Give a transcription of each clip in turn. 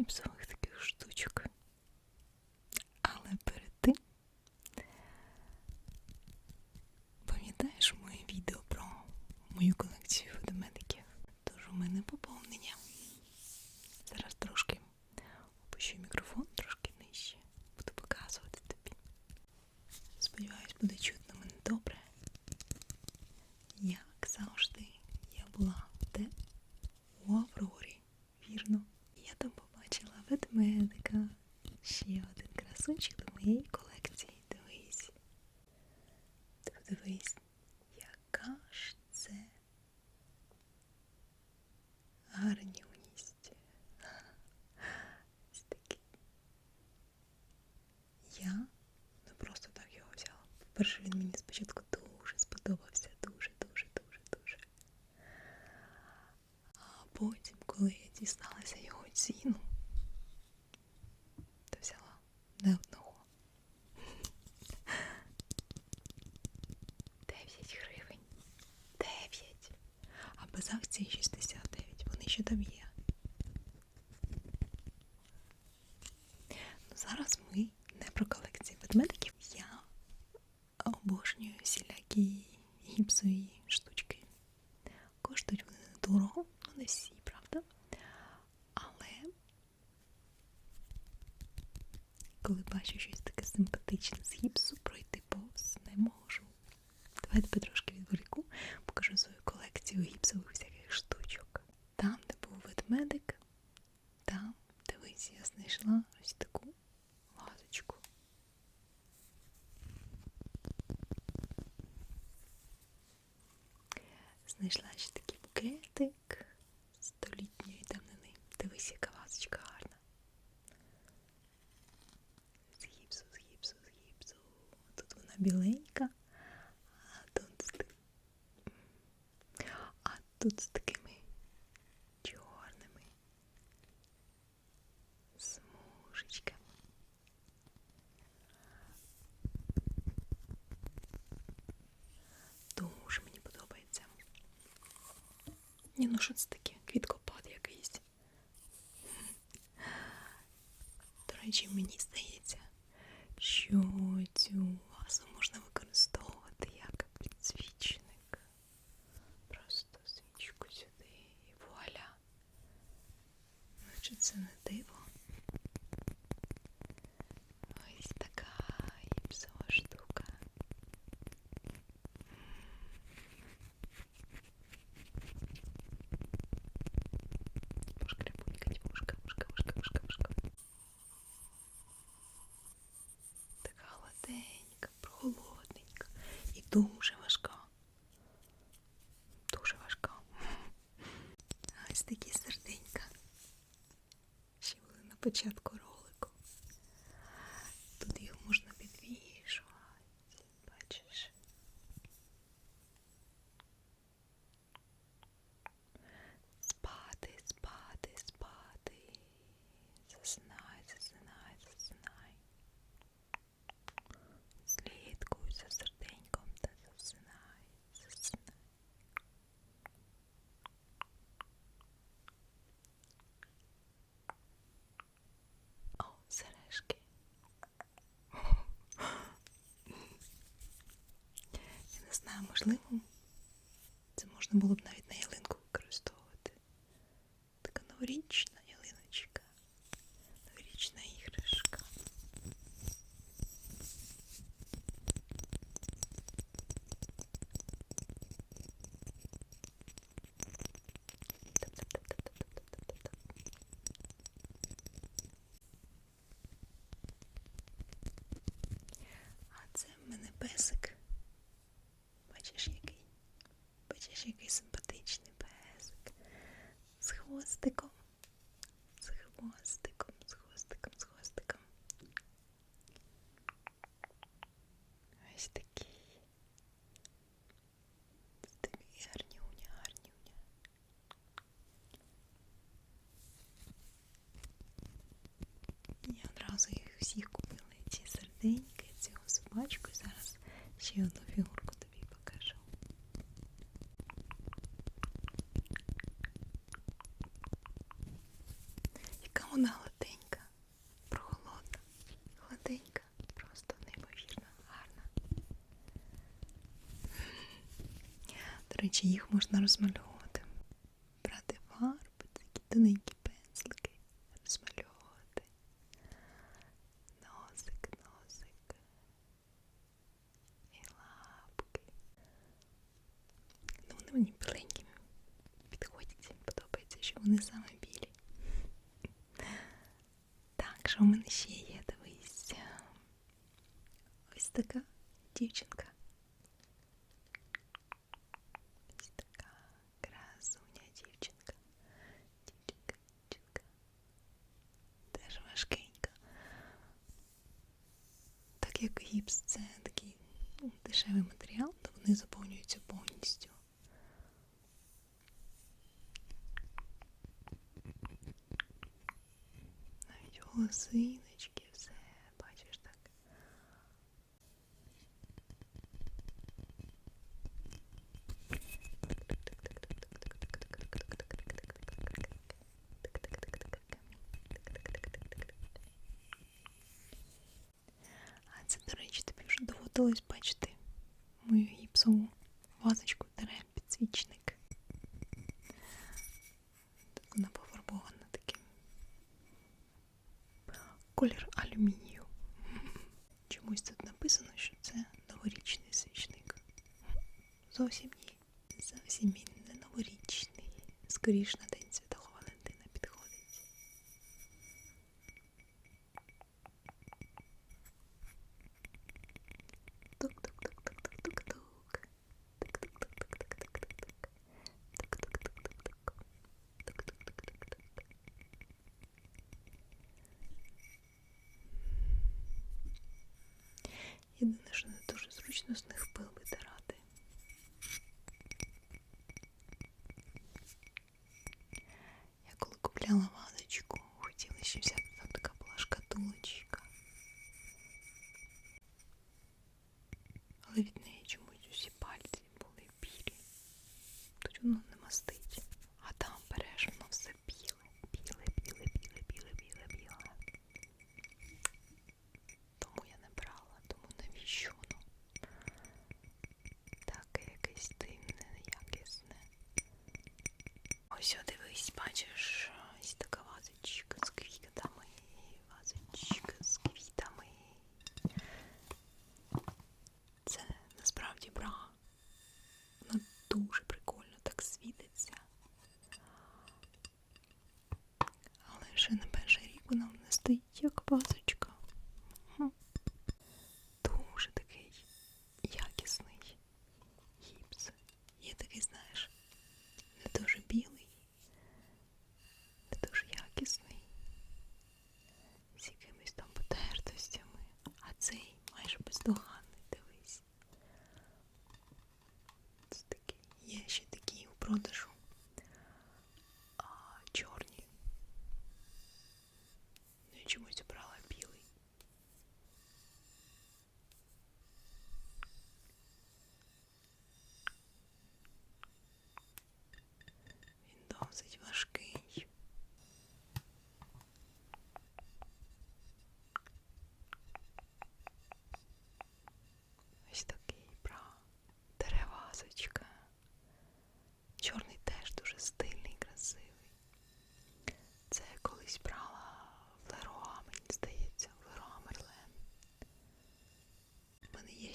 keep so. По-перше, він мені спочатку дуже сподобався, дуже-дуже, дуже, дуже. А потім, коли я дізналася його ціну, то взяла не одного. 9 гривень. 9. А без акції 69. Вони ще там є. я тебе трошки відволіку, покажу свою колекцію гіпсових всяких штучок. Там, де був ведмедик, там, дивись, я знайшла ось таку вазочку. Знайшла ще такий букетик столітньої давнини. Дивись, яка вазочка гарна. З з гіпсу, з гіпсу. Тут вона біленька. Ні, ну що це таке? Квіткопад якийсь. До речі, мені здається, що цю дуже важка. Дуже важка. Ось такі серденька. Ще були на початку можливо, це можна було б навіть. вона гладенька, прохолодна, гладенька, просто неймовірно гарна. До речі, їх можна розмальовувати, брати фарби, такі тоненькі пензлики, розмальовувати. Носик, носик. І лапки. Ну, вони мені біленькі. Підходять, їм подобається, що вони саме що в мене ще є, дивись. Ось така дівчинка. Ось така красуня дівчинка. Дівчинка, дівчинка. Теж важкенька. Так як гіпс це такий ну, дешевий матеріал, то вони заповнюються повністю. Волосиночки, все, бачиш так. А це, до речі, тобі вже доводилось Чомусь тут написано, що це новорічний свічник. Зовсім ні. Зовсім він не новорічний. Скоріш Єдине, що не дуже зручно з них пил витирати. Я коли купляла вазочку, хотіла ще взяти там така була шкатулочка. Але від неї чомусь усі пальці були білі. Тут воно не мастить.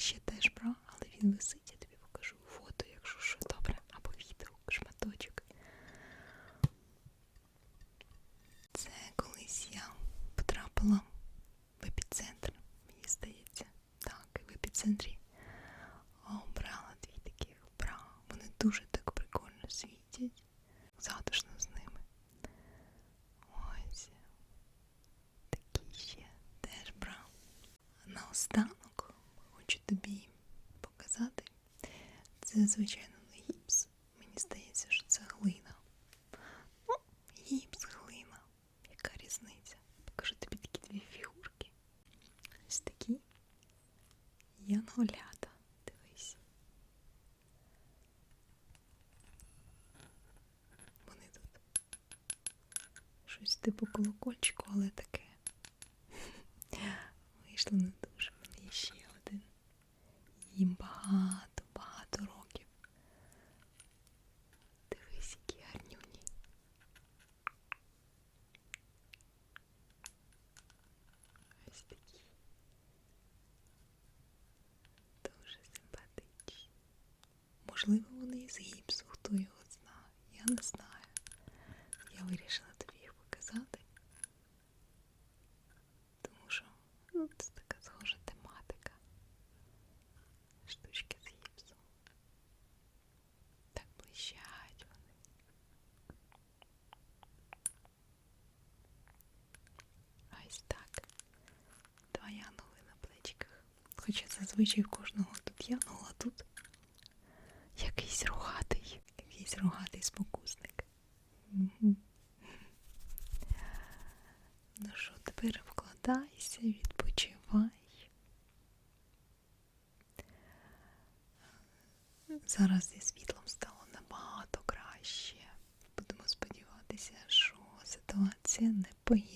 Ще теж бра, але він висить, я тобі покажу фото, якщо що добре, або відео, шматочок. Це колись я потрапила в епіцентр, мені здається. Так, в епіцентрі обрала дві таких бра. Вони дуже так прикольно світять. Затишно з ними. Ось. Такі ще теж бра. Наостанок хочу тобі показати. Це, звичайно, не гіпс. Мені здається, що це глина. Ну, гіпс, глина. Яка різниця? Покажу тобі такі дві фігурки. Ось такі. Янголята. Дивись. Вони тут. Щось типу колокольчику, але таке. Вийшло не дуже. У мене є ще один. Їм багато, багато років. Можливо, вони із гіпсу, хто його знає. Я не знаю. Я вирішила тобі їх показати. Тому що ну, це така схожа тематика. Штучки з гіпсу. Так блищать вони. Ось так. Два янголи на плечиках. Хоча зазвичай кожного тут янгол, а тут якийсь рогатий, якийсь рогатий спокусник. Ну що, тепер вкладайся, відпочивай. Зараз зі світлом стало набагато краще. Будемо сподіватися, що ситуація не погіршиться.